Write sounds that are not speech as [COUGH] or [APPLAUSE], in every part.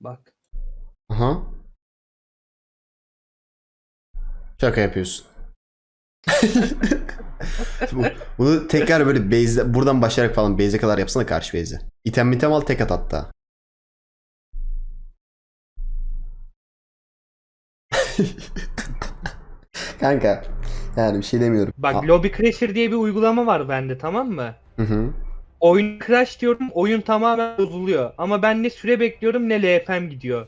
Bak. Aha. Şaka yapıyorsun. [LAUGHS] Bu- Bunu tekrar böyle base'de, buradan başlayarak falan base'e kadar yapsana karşı base'e. İtem mitem al tek at hatta. [LAUGHS] Kanka yani bir şey demiyorum. Bak A- Lobby Crasher diye bir uygulama var bende tamam mı? Hı hı. Oyun crash diyorum oyun tamamen bozuluyor. Ama ben ne süre bekliyorum ne LFM gidiyor.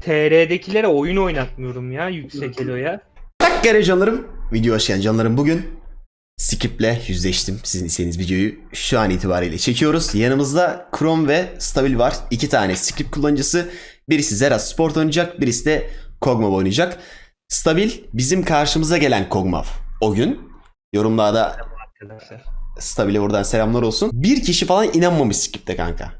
TR'dekilere oyun oynatmıyorum ya yüksek eloya. Tak gene canlarım. Video hoş geldin canlarım. Bugün Skip'le yüzleştim. Sizin istediğiniz videoyu şu an itibariyle çekiyoruz. Yanımızda Chrome ve Stabil var. İki tane Skip kullanıcısı. Birisi Zera Sport oynayacak. Birisi de Kog'Maw oynayacak. Stabil bizim karşımıza gelen Kog'Maw. O gün yorumlarda Arkadaşlar. Stabil'e buradan selamlar olsun. Bir kişi falan inanmamış Skip'te kanka.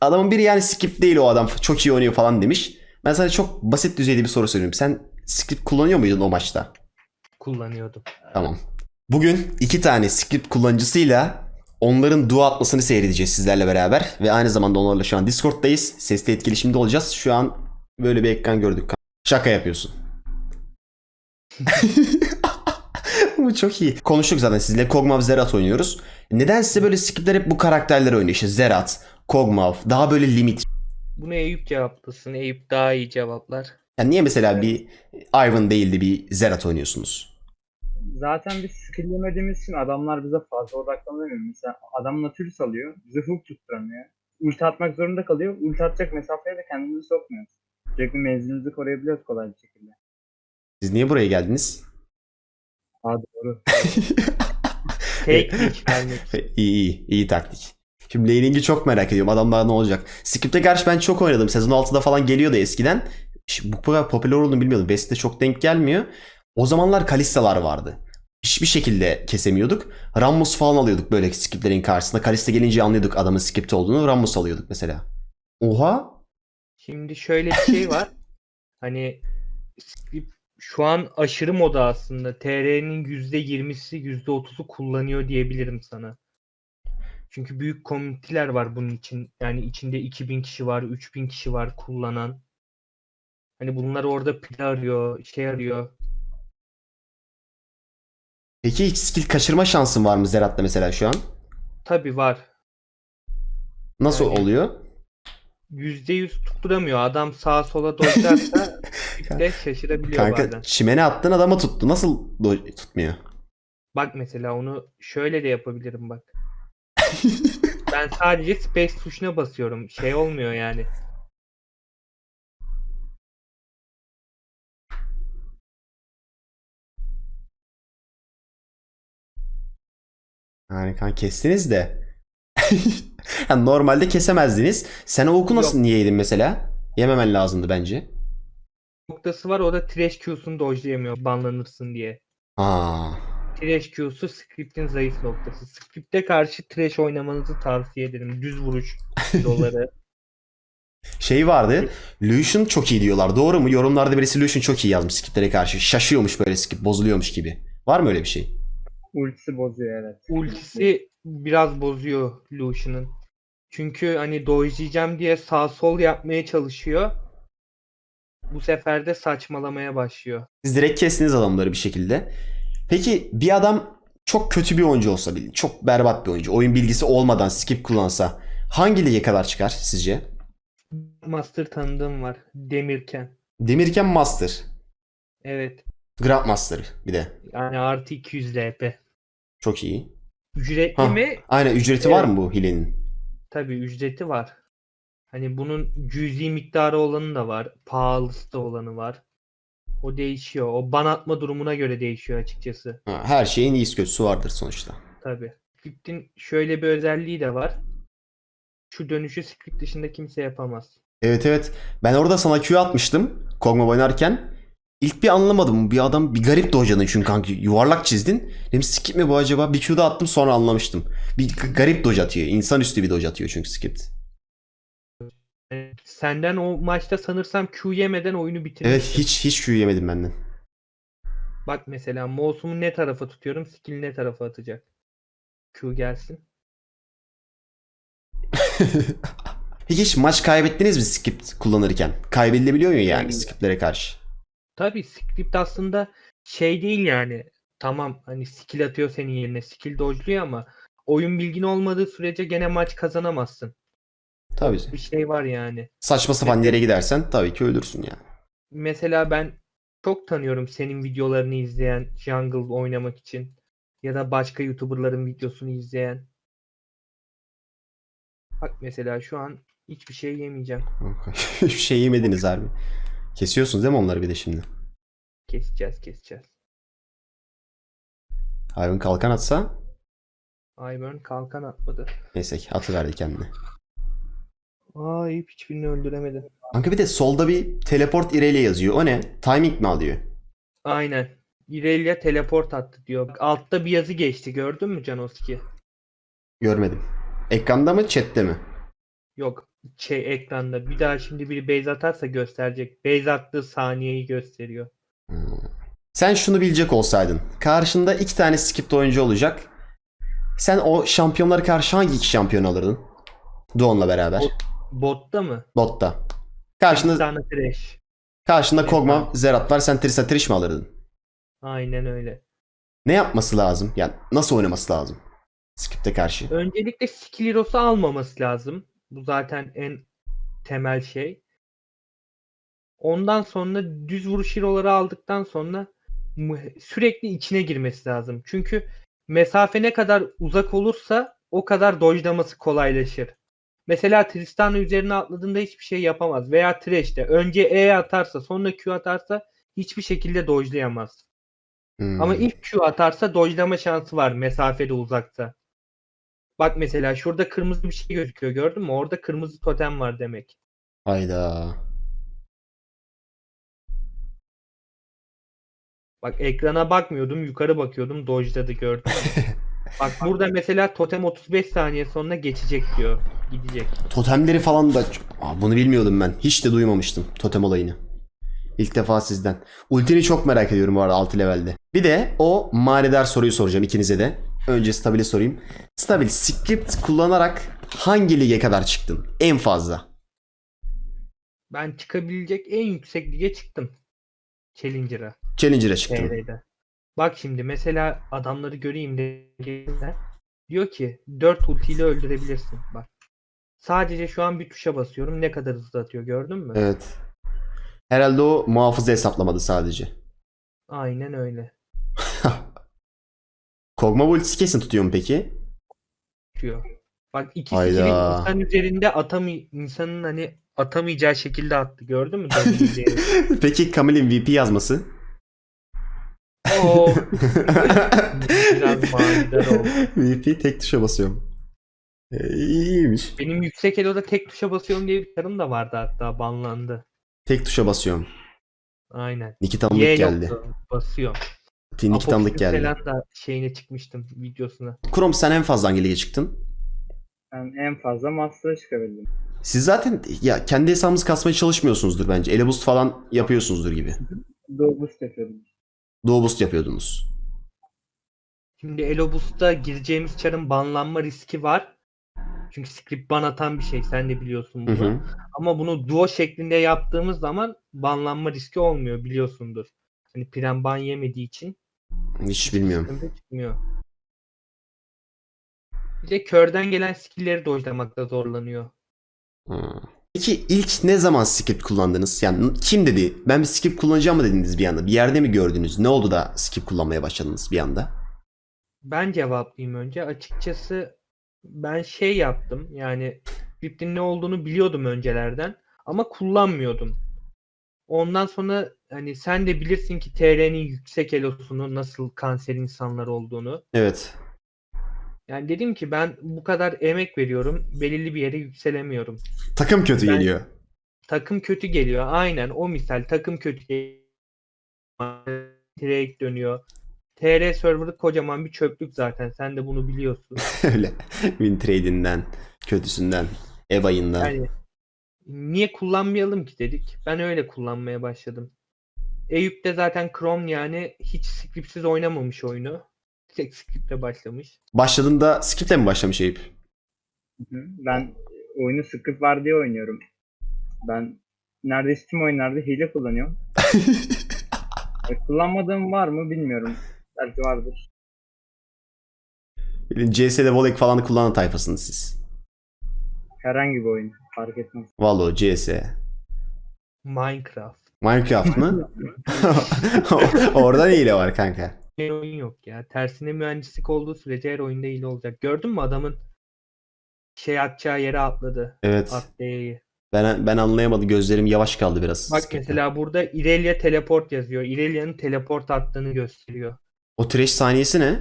Adamın biri yani Skip değil o adam çok iyi oynuyor falan demiş. Ben sana çok basit düzeyde bir soru soruyorum. Sen Skip kullanıyor muydun o maçta? Kullanıyordum. Tamam. Bugün iki tane script kullanıcısıyla onların dua atmasını seyredeceğiz sizlerle beraber. Ve aynı zamanda onlarla şu an Discord'dayız. Sesli etkileşimde olacağız. Şu an böyle bir ekran gördük. Şaka yapıyorsun. [LAUGHS] Bu çok iyi. Konuştuk zaten sizinle. Kog'Maw Zerat oynuyoruz. Neden size böyle scriptler hep bu karakterler oynuyor? İşte Zerat, Kog'Maw, daha böyle limit. Bunu Eyüp cevaplasın. Eyüp daha iyi cevaplar. Yani niye mesela bir Ivan değil de bir Zerat oynuyorsunuz? Zaten biz skilllemediğimiz için adamlar bize fazla odaklanamıyor. Mesela adam Nautilus alıyor, bize hook tutturamıyor. Ulti atmak zorunda kalıyor. Ulti atacak mesafeye de kendimizi sokmuyoruz. Sürekli menzilimizi koruyabiliyoruz kolay bir şekilde. Siz niye buraya geldiniz? Aa doğru. [LAUGHS] Teknik vermek. iyi iyi. iyi taktik. Şimdi laning'i çok merak ediyorum. Adamlar ne olacak? Script'e karşı ben çok oynadım. Sezon 6'da falan geliyordu eskiden. Şimdi bu kadar popüler olduğunu bilmiyordum. West'te çok denk gelmiyor. O zamanlar Kalista'lar vardı. Hiçbir şekilde kesemiyorduk. Rammus falan alıyorduk böyle skiplerin karşısında. Kalista gelince anlıyorduk adamın skipte olduğunu. Rammus alıyorduk mesela. Oha. Şimdi şöyle bir şey var. [LAUGHS] Hani script şu an aşırı moda aslında. TR'nin %20'si %30'u kullanıyor diyebilirim sana. Çünkü büyük komüniteler var bunun için. Yani içinde 2000 kişi var, 3000 kişi var kullanan. Hani bunlar orada pil arıyor, şey arıyor. Peki hiç skill kaçırma şansın var mı Zerat'ta mesela şu an? Tabii var. Nasıl Yani- oluyor? %100 tutturamıyor. Adam sağa sola dojlarsa [LAUGHS] de şaşırabiliyor Kanka bazen. çimene attın adama tuttu. Nasıl tutmuyor? Bak mesela onu şöyle de yapabilirim bak. [LAUGHS] ben sadece space tuşuna basıyorum. Şey olmuyor yani. Yani kan kestiniz de. [LAUGHS] yani normalde kesemezdiniz. Sen o oku nasıl Yok. niye yedin mesela? Yememen lazımdı bence. Noktası var o da trash Q'sunu dojlayamıyor banlanırsın diye. Aa. Trash Q'su script'in zayıf noktası. Script'e karşı trash oynamanızı tavsiye ederim. Düz vuruş [LAUGHS] doları. Şey vardı. Lucian çok iyi diyorlar. Doğru mu? Yorumlarda birisi Lucian çok iyi yazmış skiplere karşı. Şaşıyormuş böyle skip. Bozuluyormuş gibi. Var mı öyle bir şey? Ultisi bozuyor evet. Ultisi biraz bozuyor Lucian'ın. Çünkü hani dojlayacağım diye sağ sol yapmaya çalışıyor. Bu sefer de saçmalamaya başlıyor. Siz direkt kestiniz adamları bir şekilde. Peki bir adam çok kötü bir oyuncu olsa çok berbat bir oyuncu, oyun bilgisi olmadan skip kullansa hangi lige kadar çıkar sizce? Master tanıdığım var. Demirken. Demirken Master, Evet. Grandmaster bir de. Yani artı 200 LP. Çok iyi. Ücretli Ha. mi? Aynen ücreti var mı bu hilenin? Tabii ücreti var. Hani bunun cüzi miktarı olanı da var. Pahalısı da olanı var. O değişiyor. O ban atma durumuna göre değişiyor açıkçası. Ha, her şeyin iyisi kötüsü vardır sonuçta. Tabii. Script'in şöyle bir özelliği de var. Şu dönüşü script dışında kimse yapamaz. Evet evet. Ben orada sana Q atmıştım. Kog'Maw oynarken. İlk bir anlamadım. Bir adam bir garip dojladın çünkü kanka. Yuvarlak çizdin. Dedim skip mi bu acaba? Bir Q'da attım sonra anlamıştım. Bir garip doj atıyor. İnsanüstü bir doj atıyor çünkü script. Senden o maçta sanırsam Q yemeden oyunu bitirmiştin. Evet hiç hiç Q yemedim benden. Bak mesela mouse'umu ne tarafa tutuyorum, skill ne tarafa atacak. Q gelsin. [LAUGHS] Hiç maç kaybettiniz mi script kullanırken? Kaybedilebiliyor mu yani scriptlere karşı? Tabii script aslında şey değil yani. Tamam hani skill atıyor senin yerine. Skill dodge'luyor ama oyun bilgin olmadığı sürece gene maç kazanamazsın. Tabii. Bir şey var yani. Saçma sapan yere gidersen tabii ki ölürsün yani. Mesela ben çok tanıyorum senin videolarını izleyen jungle oynamak için ya da başka YouTuber'ların videosunu izleyen. Bak mesela şu an hiçbir şey yemeyeceğim. [LAUGHS] Hiçbir şey yemediniz harbi. Kesiyorsunuz değil mi onları bir de şimdi? Keseceğiz keseceğiz. Hayvan kalkan atsa Ivern kalkan atmadı. neyse ki atıverdi kendine. Aa iyi hiçbirini öldüremedim. Kanka bir de solda bir teleport Irelia yazıyor. O ne? Timing mi alıyor? Aynen. Irelia teleport attı diyor. Bak, altta bir yazı geçti gördün mü Canoski? Görmedim. Ekranda mı chatte mi? Yok şey ekranda. Bir daha şimdi biri base atarsa gösterecek. Base attığı saniyeyi gösteriyor. Hmm. Sen şunu bilecek olsaydın. Karşında iki tane skipte oyuncu olacak. Sen o şampiyonlara karşı hangi iki şampiyon alırdın? Dawn'la beraber. O- Botta mı? Botta. Karşında tane trash. karşında Evet, Kog'Maw. Zerat var. Sen Trista Trish mi alırdın? Aynen öyle. Ne yapması lazım? Yani nasıl oynaması lazım? Skip'te karşı. Öncelikle skill hero'su almaması lazım. Bu zaten en temel şey. Ondan sonra düz vuruş hero'ları aldıktan sonra sürekli içine girmesi lazım. Çünkü mesafe ne kadar uzak olursa o kadar dojlaması kolaylaşır. Mesela Tristana üzerine atladığında hiçbir şey yapamaz. Veya Thresh'te önce E atarsa sonra Q atarsa hiçbir şekilde dojlayamaz. Hmm. Ama ilk Q atarsa dojlama şansı var mesafede uzakta. Bak mesela şurada kırmızı bir şey gözüküyor gördün mü? Orada kırmızı totem var demek. Hayda. Bak ekrana bakmıyordum yukarı bakıyordum dojladı gördün mü? [LAUGHS] Bak burada mesela totem 35 saniye sonra geçecek diyor. Gidecek. Totemleri falan da... Aa, bunu bilmiyordum ben. Hiç de duymamıştım totem olayını. İlk defa sizden. Ultini çok merak ediyorum bu arada 6 levelde. Bir de o manidar soruyu soracağım ikinize de. Önce Stabil'e sorayım. Stabil script kullanarak hangi lige kadar çıktın? En fazla. Ben çıkabilecek en yüksek lige çıktım. Challenger'a. Challenger'a çıktın. TR'de. Bak şimdi mesela adamları göreyim de diyor ki 4 ultiyle öldürebilirsin. Bak. Sadece şu an bir tuşa basıyorum. Ne kadar hızlı atıyor gördün mü? Evet. Herhalde o muhafıza hesaplamadı sadece. Aynen öyle. [LAUGHS] Kog'Maw ultisi kesin tutuyor mu peki? Diyor. Bak iki Hayda. insan üzerinde atamay insanın hani atamayacağı şekilde attı. Gördün mü? [LAUGHS] Peki Camille'in VP yazması? Oo. [LAUGHS] Biraz manidar oldu. VP tek tuşa basıyorum. Ee, iyiymiş. Benim yüksek eloda tek tuşa basıyorum diye bir karım da vardı hatta banlandı. Tek tuşa basıyorum. Aynen. Nikitanlık Y geldi. yoktu. Basıyorum. Nikitanlık Apophis geldi. falan da şeyine çıkmıştım videosuna. Krom sen en fazla hangi lige çıktın? Ben en fazla Master'a çıkabildim. Siz zaten ya kendi hesabınızı kasmaya çalışmıyorsunuzdur bence. Ele boost falan yapıyorsunuzdur gibi. Boost yapıyordum. Doğu boost yapıyordunuz. Şimdi Elobus'ta gireceğimiz çarın banlanma riski var. Çünkü script ban atan bir şey. Sen de biliyorsun Hı bunu. hı. Ama bunu duo şeklinde yaptığımız zaman banlanma riski olmuyor biliyorsundur. Hani Prem ban yemediği için Hiç bilmiyorum. çıkmıyor. Bir de körden gelen skill'leri dojlamakta zorlanıyor. Ha. Peki ilk ne zaman script kullandınız? Yani kim dedi? Ben bir script kullanacağım mı dediniz bir anda? Bir yerde mi gördünüz? Ne oldu da script kullanmaya başladınız bir anda? Ben cevaplayayım önce. Açıkçası ben şey yaptım. Yani script'in ne olduğunu biliyordum öncelerden ama kullanmıyordum. Ondan sonra hani sen de bilirsin ki TR'nin yüksek elosunu nasıl kanser insanlar olduğunu. Evet. Yani dedim ki ben bu kadar emek veriyorum. Belirli bir yere yükselemiyorum. Takım kötü Ben- geliyor. Takım kötü geliyor. Aynen o misal takım kötü geliyor. [LAUGHS] Dönüyor. TR server'ı kocaman bir çöplük zaten. Sen de bunu biliyorsun. [LAUGHS] Öyle. Win trade'inden, kötüsünden, ebayından. Yani niye kullanmayalım ki dedik. Ben öyle kullanmaya başladım. Eyüp de zaten Chrome yani hiç scriptsiz oynamamış oyunu. Tek scriptle başlamış. Başladığında script'le mi başlamış Eyüp? Ben oyunu script var diye oynuyorum. Ben neredeyse tüm oyunlarda hile kullanıyorum. [LAUGHS] E, kullanmadığım var mı bilmiyorum. Belki vardır. CS'de Volek falan kullanan tayfasınız siz. Herhangi bir oyun. Fark etmez. Valo, CS. Minecraft. Minecraft mı? [LAUGHS] Orada ne hile var kanka? Bir oyun yok ya. Tersine mühendislik olduğu sürece her oyunda hile olacak. Gördün mü adamın şey atacağı yere atladı. Evet. Atlayayı. Ben ben anlayamadım. Gözlerim yavaş kaldı biraz. Bak Skip'te. mesela burada Irelia teleport yazıyor. Irelia'nın teleport attığını gösteriyor. O trash saniyesi ne?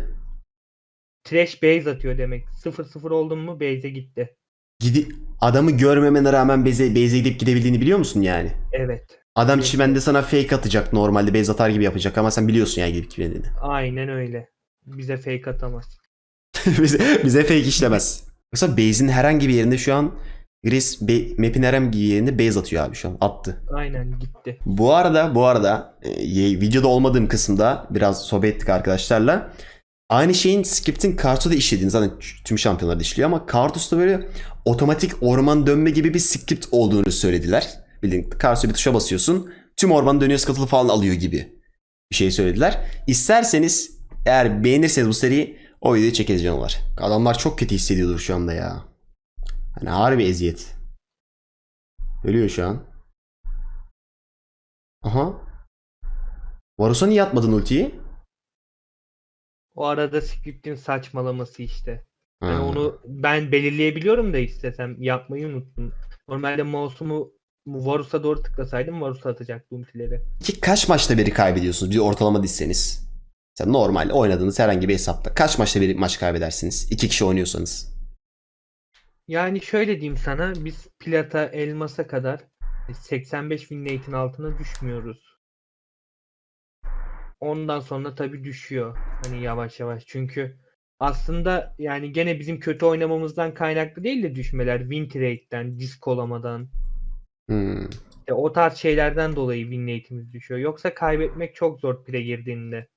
Trash base atıyor demek. 0-0 oldun mu base'e gitti. Gidi adamı görmemene rağmen base'e base'e gidip gidebildiğini biliyor musun yani? Evet. Adam çimende sana fake atacak normalde base atar gibi yapacak ama sen biliyorsun yani gidip gideceğini. Aynen öyle. Bize fake atamaz. [LAUGHS] bize, bize fake işlemez. Mesela base'in herhangi bir yerinde şu an Gris map'in herhangi bir yerinde base atıyor abi şu an. Attı. Aynen gitti. Bu arada bu arada e, videoda olmadığım kısımda biraz sohbet ettik arkadaşlarla. Aynı şeyin script'in Kartus'ta işlediğini zaten tüm şampiyonlarda işliyor ama Kartus'ta böyle otomatik orman dönme gibi bir script olduğunu söylediler. Bildiğin Kartus'a bir tuşa basıyorsun. Tüm orman dönüyor skatılı falan alıyor gibi bir şey söylediler. İsterseniz eğer beğenirseniz bu seriyi o videoyu çekeriz canlar. Adamlar çok kötü hissediyordur şu anda ya. Hani harbi eziyet. Ölüyor şu an. Aha. Varus'a niye atmadın ultiyi? O arada script'in saçmalaması işte. Yani Ha. onu ben belirleyebiliyorum da istesem yapmayı unuttum. Normalde mouse'umu Varus'a doğru tıklasaydım Varus'a atacaktı ultileri. Ki kaç maçta biri kaybediyorsunuz? Bir ortalama dizseniz. Sen normal oynadığınız herhangi bir hesapta kaç maçta bir maç kaybedersiniz? İki kişi oynuyorsanız. Yani şöyle diyeyim sana biz plata elmasa kadar 85 win rate'in altına düşmüyoruz. Ondan sonra tabii düşüyor. Hani yavaş yavaş. Çünkü aslında yani gene bizim kötü oynamamızdan kaynaklı değil de düşmeler. Win rate'den, diskolamadan. Hmm. İşte o tarz şeylerden dolayı win rate'imiz düşüyor. Yoksa kaybetmek çok zor pire girdiğinde.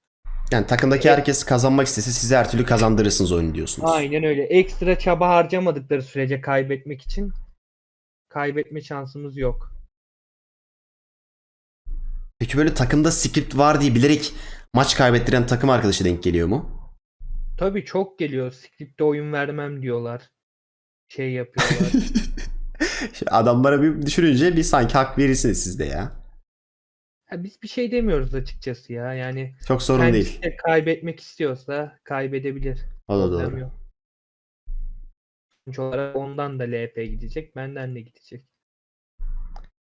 Yani takımdaki herkes kazanmak istese size her türlü kazandırırsınız oyunu diyorsunuz. Aynen öyle. Ekstra çaba harcamadıkları sürece kaybetmek için kaybetme şansımız yok. Peki böyle takımda script var diye bilerek maç kaybettiren takım arkadaşı denk geliyor mu? Tabii çok geliyor. Script'te oyun vermem diyorlar. Şey yapıyorlar. [LAUGHS] Şimdi Adamlara bir düşününce bir sanki hak verirsiniz siz de ya. Ha, biz bir şey demiyoruz açıkçası ya. Yani Çok sorun kendisi değil. de kaybetmek istiyorsa kaybedebilir. O da Problem doğru. yok. Sonuç olarak ondan da LP gidecek. Benden de gidecek.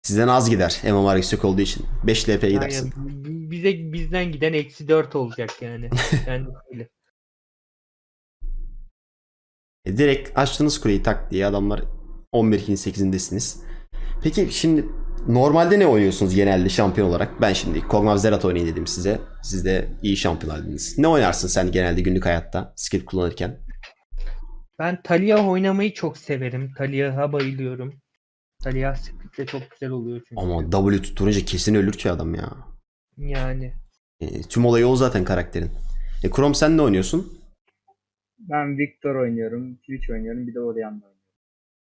Sizden az gider MMR yüksek olduğu için. 5 LP gidersin. B- bize bizden giden eksi 4 olacak yani. [LAUGHS] Yani öyle. E, direkt açtınız kuleyi tak diye adamlar 11 8'indesiniz. Peki şimdi normalde ne oynuyorsunuz genelde şampiyon olarak? Ben şimdi Kog'Maw Zerat oynayın dedim size. Siz de iyi şampiyonlar dediniz. Ne oynarsın sen genelde günlük hayatta skill kullanırken? Ben Talia oynamayı çok severim. Talia'ya bayılıyorum. Talia script'te çok güzel oluyor çünkü. Ama W tutturunca kesin ölür ki adam ya. Yani E, tüm olayı o zaten karakterin. E Chrome sen ne oynuyorsun? Ben Victor oynuyorum. Twitch oynuyorum. Bir de Orion'da oynuyorum.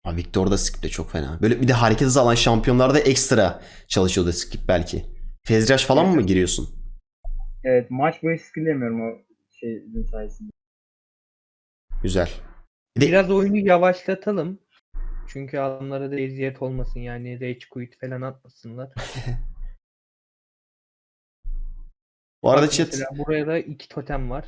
Ha, Victor da skip de çok fena. Böyle bir de hareket hızı alan şampiyonlarda ekstra çalışıyordu skip belki. Fezraş falan mı giriyorsun? Evet maç boyu skillemiyorum o şeyin sayesinde. Güzel. Bir de biraz oyunu yavaşlatalım. Çünkü adamlara da eziyet olmasın yani rage quit falan atmasınlar. bu arada Bak chat buraya da iki totem var.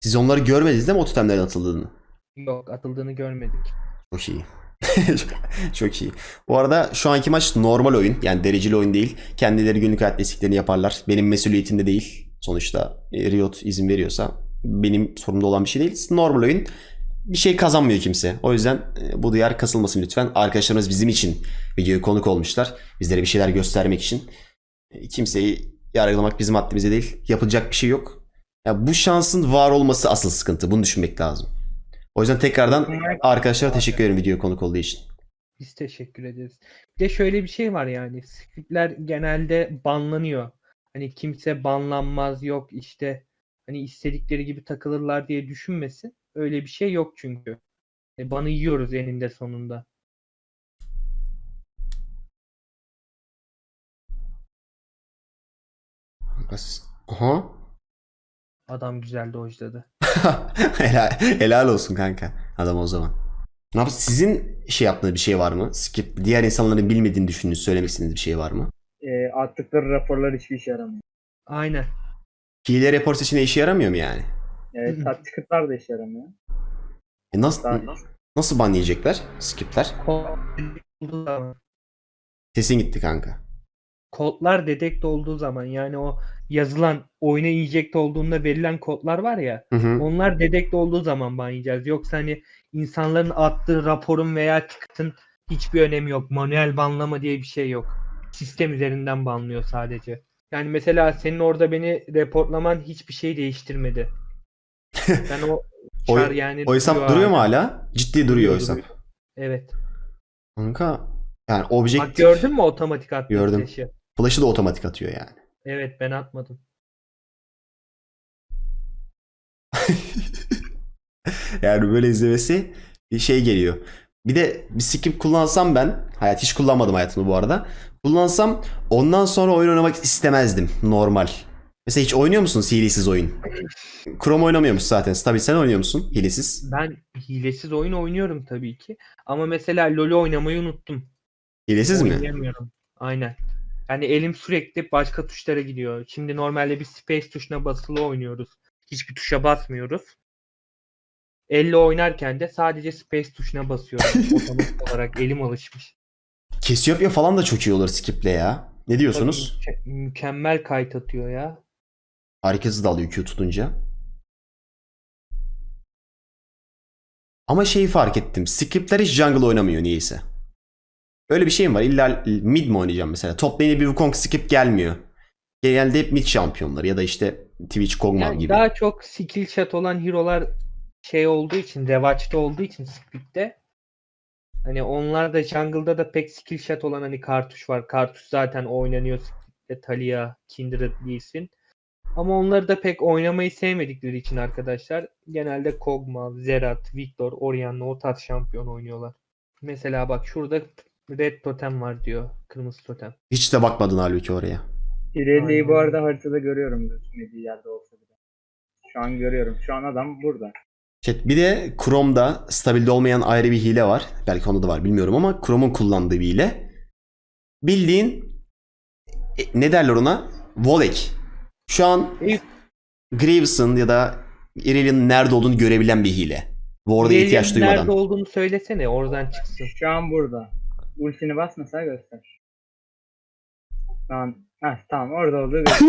siz onları görmediniz değil mi o totemlerin atıldığını? Yok atıldığını görmedik. Çok iyi. [LAUGHS] Çok iyi. Bu arada şu anki maç normal oyun. Yani dereceli oyun değil. Kendileri günlük hayat desteklerini yaparlar. Benim mesuliyetimde değil. Sonuçta e, Riot izin veriyorsa benim sorumda olan bir şey değil. Normal oyun. Bir şey kazanmıyor kimse. O yüzden e, bu duyar kasılmasın lütfen. Arkadaşlarımız bizim için videoya konuk olmuşlar. Bizlere bir şeyler göstermek için. E, Kimseyi yargılamak bizim haddimize değil. Yapılacak bir şey yok. Ya bu şansın var olması asıl sıkıntı. Bunu düşünmek lazım. O yüzden tekrardan arkadaşlara teşekkür ederim video konuk olduğu için. Biz teşekkür ederiz. Bir de şöyle bir şey var yani. Scriptler genelde banlanıyor. Hani kimse banlanmaz yok işte hani istedikleri gibi takılırlar diye düşünmesin. Öyle bir şey yok çünkü. E, banı yiyoruz eninde sonunda. Aha. Adam güzel dojladı. [LAUGHS] helal, helal olsun kanka. Adam o zaman. Ne yap? Sizin şey yaptığınız bir şey var mı? Skip diğer insanların bilmediğini düşündüğünüz, söylemek istediğiniz bir şey var mı? E, attıkları raporlar hiçbir işe yaramıyor. Aynen. Hile rapor seçeneği işe yaramıyor mu yani? Evet, tat ticket'lar da işe yaramıyor. E nasıl Daha nasıl ban yiyecekler? Skipler. Olduğu zaman, Sesin gitti kanka. kodlar dedekt olduğu zaman yani o yazılan oyuna inject olduğunda verilen kodlar var ya Hı hı. onlar dedekt olduğu zaman ban yiyeceğiz. Yoksa hani insanların attığı raporun veya ticket'ın hiçbir önemi yok. Manuel banlama diye bir şey yok. Sistem üzerinden banlıyor sadece. Yani mesela senin orada beni reportlaman hiçbir şey değiştirmedi. [LAUGHS] Ben o çar yani O hesap duruyor mu hala? Ciddi duruyor o hesap. Evet. Kanka yani Bak objektif gördün mü otomatik attığı Gördüm. flash'ı da otomatik atıyor yani. Evet ben atmadım. [LAUGHS] Yani böyle izlemesi bir şey geliyor. Bir de bir skip kullansam ben, hayat hiç kullanmadım hayatımda bu arada. Kullansam ondan sonra oyun oynamak istemezdim normal. Mesela hiç oynuyor musun hilesiz oyun? Chrome oynamıyormuş zaten. Tabii sen oynuyor musun hilesiz? Ben hilesiz oyun oynuyorum tabii ki. Ama mesela LoL'ü oynamayı unuttum. Hilesiz mi? Oynayamıyorum. Aynen. Yani elim sürekli başka tuşlara gidiyor. Şimdi normalde bir space tuşuna basılı oynuyoruz. Hiçbir tuşa basmıyoruz. Elle oynarken de sadece space tuşuna basıyorum. [LAUGHS] Otomatik olarak elim alışmış. Cassiopeia falan da çok iyi olur skiple ya. Ne diyorsunuz? Tabii müke- mükemmel kayıt atıyor ya. Hareketsız dalıyor Q tutunca. Ama şeyi fark ettim. Skipler hiç jungle oynamıyor niyeyse. Öyle bir şey mi var? İlla mid mi oynayacağım mesela? Top lane'e bir Wukong skip gelmiyor. Genelde hep mid şampiyonları ya da işte Twitch Kog'Maw Yani gibi. daha çok skill shot olan hero'lar şey olduğu için, revaçta olduğu için Split'te hani onlar da jungle'da da pek skill shot olan hani kartuş var. Kartuş zaten oynanıyor Split'te Talia, Kindred, Lee Sin. Ama onları da pek oynamayı sevmedikleri için arkadaşlar genelde Kog'Maw, Zerat, Victor, Orianna o tarz şampiyon oynuyorlar. Mesela bak şurada Red Totem var diyor. Kırmızı Totem. Hiç de bakmadın halbuki oraya. İleriyi bu arada haritada görüyorum gözükmediği yerde olsa bile. Şu an görüyorum. Şu an adam burada. Chat, bir de Chrome'da stabilde olmayan ayrı bir hile var. Belki onda da var bilmiyorum ama Chrome'un kullandığı bir hile. Bildiğin e, ne derler ona? Volek. Şu an. Graves'ın ya da Irelia'nın nerede olduğunu görebilen bir hile. Ward'a ihtiyaç duymadan. Nerede olduğunu söylesene oradan çıksın. Şu an burada. Ultini bas mesela göster. An Heh, tamam orada olduğu göster.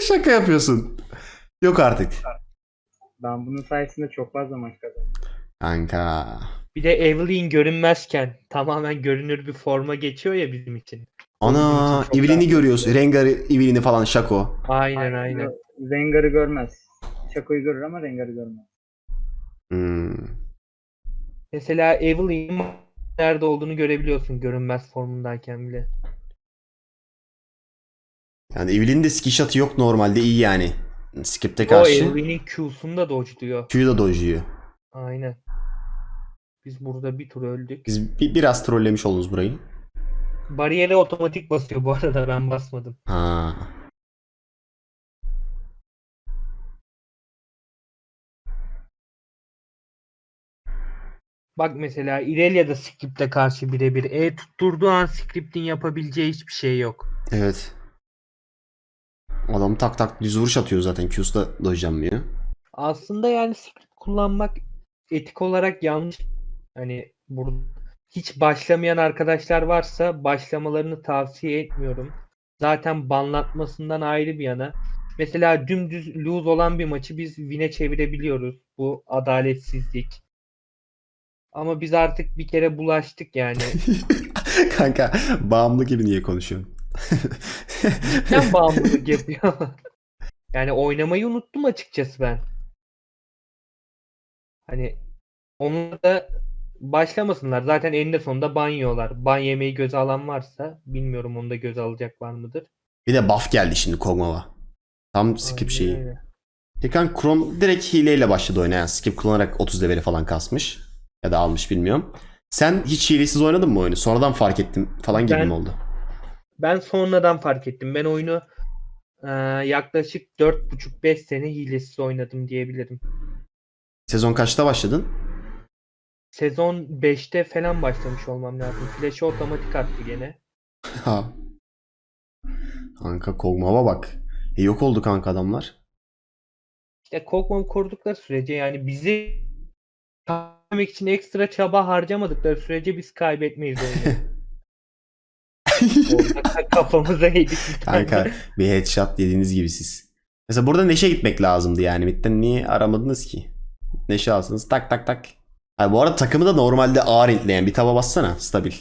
[LAUGHS] Şaka yapıyorsun. Yok artık. ben bunun sayesinde çok fazla maç kazandım. Kanka. Bir de Evelyn görünmezken tamamen görünür bir forma geçiyor ya bizim için. Ana Çok Evelyn'i görüyoruz. Rengar'ı, Evelyn'i falan Şako. Aynen aynen. Rengar'ı görmez. Şakoyu görür ama Rengar'ı görmez. Hmm. Mesela Evelyn'in nerede olduğunu görebiliyorsun görünmez formundayken bile. Yani Evelyn'in de skill shot'ı yok normalde iyi yani. Skip'te O karşı. Evelyn'in Q'sunu da dodge'luyor. Q'yu da dojluyor. Aynen. Biz burada bir tur öldük. Biz bi- biraz trollemiş oldunuz burayı. Bariyere otomatik basıyor bu arada ben basmadım. Ha. Bak mesela Irelia da script'e karşı birebir. E tutturduğu an script'in yapabileceği hiçbir şey yok. Evet. Adam tak tak düz vuruş atıyor zaten. Q'su da dojlanmıyor. Aslında yani script kullanmak etik olarak yanlış. Hani burada hiç başlamayan arkadaşlar varsa başlamalarını tavsiye etmiyorum. Zaten banlatmasından ayrı bir yana. Mesela dümdüz lose olan bir maçı biz win'e çevirebiliyoruz. Bu adaletsizlik. Ama biz artık bir kere bulaştık yani. [LAUGHS] Kanka bağımlı gibi niye konuşuyorsun? [LAUGHS] Cidden bağımlılık yapıyor. [LAUGHS] yani oynamayı unuttum açıkçası ben. Hani onlar da başlamasınlar. Zaten eninde sonunda ban yiyorlar. Ban yemeyi göze alan varsa bilmiyorum onu da göze alacak var mıdır? bir de buff geldi şimdi Kog'Maw'a. Tam skip Aynen şeyi. öyle. Chrome direkt hileyle başladı oynaya. Yani skip kullanarak 30 leveli falan kasmış. Ya da almış bilmiyorum. Sen hiç hilesiz oynadın mı oyunu? Sonradan fark ettim falan gibi Ben- mi oldu? Ben sonradan fark ettim. Ben oyunu e, yaklaşık 4,5-5 sene hilesiz oynadım diyebilirim. Sezon kaçta başladın? Sezon 5'te falan başlamış olmam lazım. Flash'ı otomatik attı gene. Ha. Kanka Kog'Maw'a bak. E, yok oldu kanka adamlar. İşte Kog'Maw korudukları sürece yani bizi kaybetmek için ekstra çaba harcamadıkları sürece biz kaybetmeyiz oyunu. [LAUGHS] Orada ka- kafamıza yedik bir tane. Kanka bir headshot dediğiniz gibi siz. Mesela burada Neşe gitmek lazımdı yani. Mid'den niye aramadınız ki? Neşe alsınız tak tak tak. Ha, bu arada takımı da normalde ağır intleyen bir tava bassana stabil.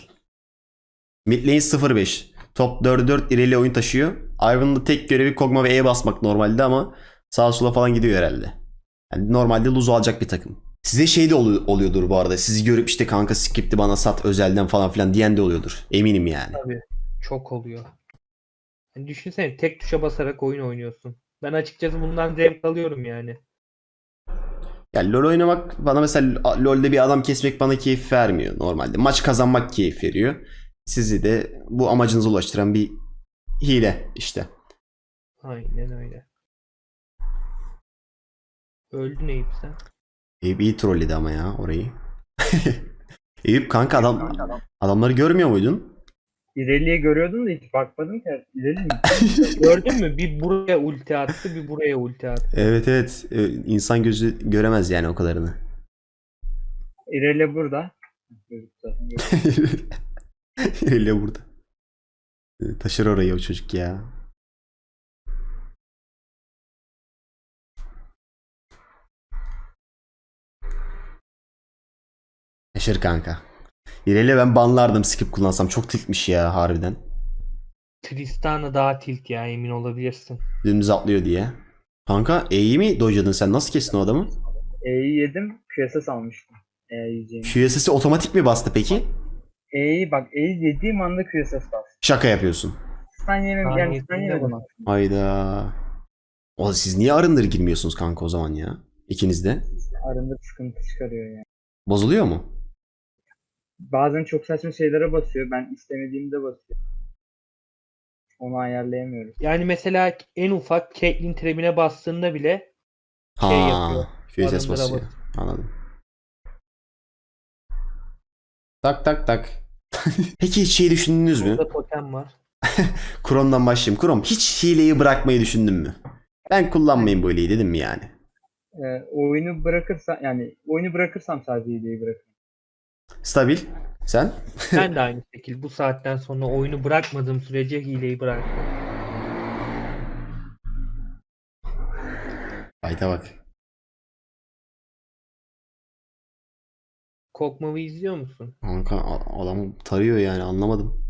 Mid lane 0-5. Top 4'e 4 ileri oyun taşıyor. Ivan'ın da tek görevi Kog'Maw ve E'ye basmak normalde ama sağa sola falan gidiyor herhalde. Yani normalde lose alacak bir takım. Size şey de olu- oluyordur bu arada. Sizi görüp işte kanka script'i bana sat özelden falan filan diyen de oluyordur. Eminim yani. Tabii. Çok oluyor. Yani düşünsene tek tuşa basarak oyun oynuyorsun. Ben açıkçası bundan zevk alıyorum yani. Ya LoL oynamak bana mesela LoL'de bir adam kesmek bana keyif vermiyor normalde. Maç kazanmak keyif veriyor. Sizi de bu amacınıza ulaştıran bir hile işte. Aynen öyle. Öldün Eyüp sen. Eyüp iyi trolledi ama ya orayı. [LAUGHS] Eyüp kanka adam adamları görmüyor muydun? İleriye görüyordum da hiç bakmadım ki. İleri mi? [LAUGHS] Gördün mü? Bir buraya ulti attı, bir buraya ulti attı. Evet evet. Ee, insan gözü göremez yani o kadarını. İleri burada. [LAUGHS] Elle burada. Ee, Taşır orayı o çocuk ya. Taşır kanka. İrel'e ben banlardım skip kullansam. Çok tiltmiş ya harbiden. Tristana daha tilt ya emin olabilirsin. Dümdüz atlıyor diye. Kanka E'yi mi dojladın sen? Nasıl kestin o adamı? E'yi yedim. QSS almıştım. E yiyeceğim. QSS'i otomatik mi bastı peki? E'yi bak E'yi yediğim anda QSS bas. Şaka yapıyorsun. Sen yemem yani sen aslında. Hayda. O siz niye arındır girmiyorsunuz kanka o zaman ya? İkiniz de. Arındır sıkıntı çıkarıyor yani. Bozuluyor mu? Bazen çok saçma şeylere basıyor. Ben istemediğimde basıyor. Onu ayarlayamıyoruz. Yani mesela en ufak Caitlyn trebine bastığında bile Ha, Şey yapıyor, QSS arındıra basıyor. Anladım. Tak tak tak. [LAUGHS] Peki hiç şey düşündünüz mü? burada totem var. [LAUGHS] Chrome'dan başlayayım. Chrome hiç hileyi bırakmayı düşündün mü? Ben kullanmayayım bu hileyi dedim mi yani? Ee, oyunu bırakırsan yani oyunu bırakırsam sadece hileyi bırakırım. Stabil. Sen? Ben de aynı şekilde bu saatten sonra oyunu bırakmadığım sürece hileyi bırakmam. Hayda bak. Kokmav'ı izliyor musun? Kanka a- adam tarıyor yani anlamadım.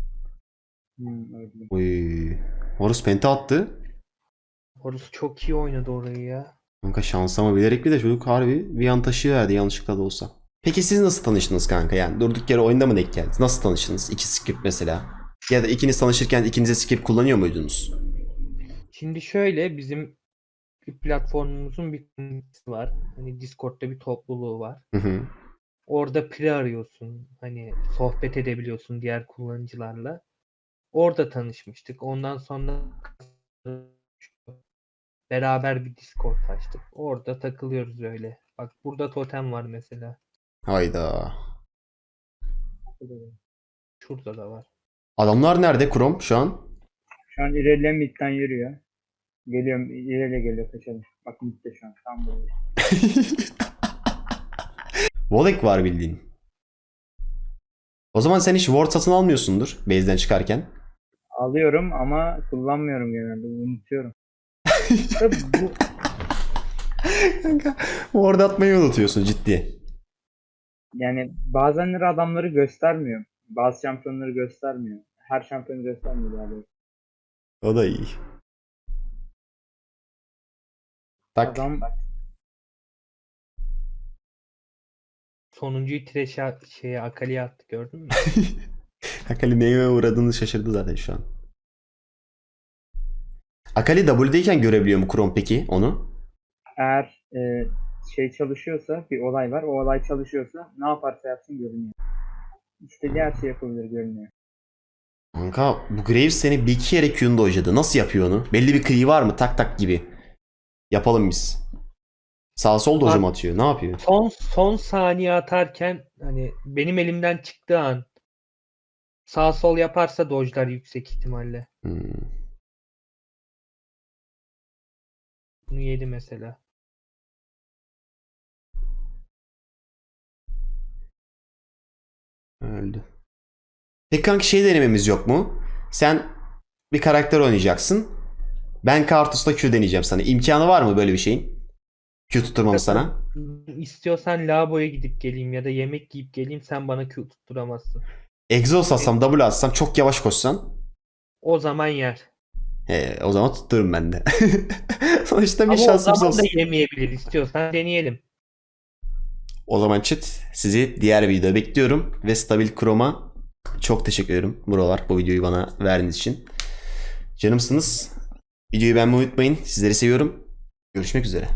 Hmm, öyle. Oy. Horus penta attı. Horus çok iyi oynadı orayı ya. Kanka şansıma bilerek bir de çocuk harbi bir an taşıverdi yanlışlıkla da olsa. Peki siz nasıl tanıştınız kanka? Yani durduk yere oyunda mı denk geldiniz? Nasıl tanıştınız? İki script mesela. Ya da ikiniz tanışırken ikinize script kullanıyor muydunuz? Şimdi şöyle bizim platformumuzun bir komünitesi var. Hani Discord'da bir topluluğu var. Hı hı. Orada pre arıyorsun. Hani sohbet edebiliyorsun diğer kullanıcılarla. Orada tanışmıştık. Ondan sonra beraber bir Discord açtık. Orada takılıyoruz öyle. Bak burada totem var mesela. Hayda. Şurada da var. Adamlar nerede Chrome şu an? Şu an ilerleyen midden yürüyor. Geliyorum ilerle geliyor kaçalım. Bak midde şu an tam böyle. [LAUGHS] Volek var bildiğin. O zaman sen hiç ward satın almıyorsundur base'den çıkarken. Alıyorum ama kullanmıyorum genelde. Unutuyorum. [LAUGHS] Tabii bu Kanka ward atmayı unutuyorsun ciddi. Yani bazenleri adamları göstermiyor. Bazı şampiyonları göstermiyor. Her şampiyonu göstermiyor daha doğrusu. O da iyi. Tak. Adam Sonuncuyu Thresh'e şeye Akali'ye attı gördün mü? [LAUGHS] Akali neye uğradığını şaşırdı zaten şu an. Akali W'deyken görebiliyor mu Chrome peki onu? eğer e, şey çalışıyorsa bir olay var. O olay çalışıyorsa ne yaparsa yapsın görünüyor. İstediği her şey yapabilir görünüyor. Kanka bu Graves seni bir iki kere Q'nda hocadı. Nasıl yapıyor onu? Belli bir kıyı var mı? Tak tak gibi. Yapalım biz. Sağ sol doja mı atıyor? Ne yapıyor? Son son saniye atarken hani benim elimden çıktığı an sağ sol yaparsa dojlar yüksek ihtimalle. Hmm. Bunu yedi mesela. Öldü. Peki kanka şey denememiz yok mu? Sen bir karakter oynayacaksın. Ben Kartus'ta Q deneyeceğim sana. İmkanı var mı böyle bir şeyin? Q tutturmam sana. İstiyorsan lavaboya gidip geleyim ya da yemek yiyip geleyim sen bana Q tutturamazsın. Exhaust atsam, double atsam, çok yavaş koşsan. O zaman yer. He, o zaman tuttururum ben de. [LAUGHS] Sonuçta bir Ama o şansımız zaman da olsun. yemeyebilir istiyorsan deneyelim. O zaman chat sizi diğer videoda bekliyorum. Ve Stabil Chroma çok teşekkür ederim buralar bu videoyu bana verdiğiniz için. Canımsınız. Videoyu beğenmeyi unutmayın. Sizleri seviyorum. Görüşmek üzere.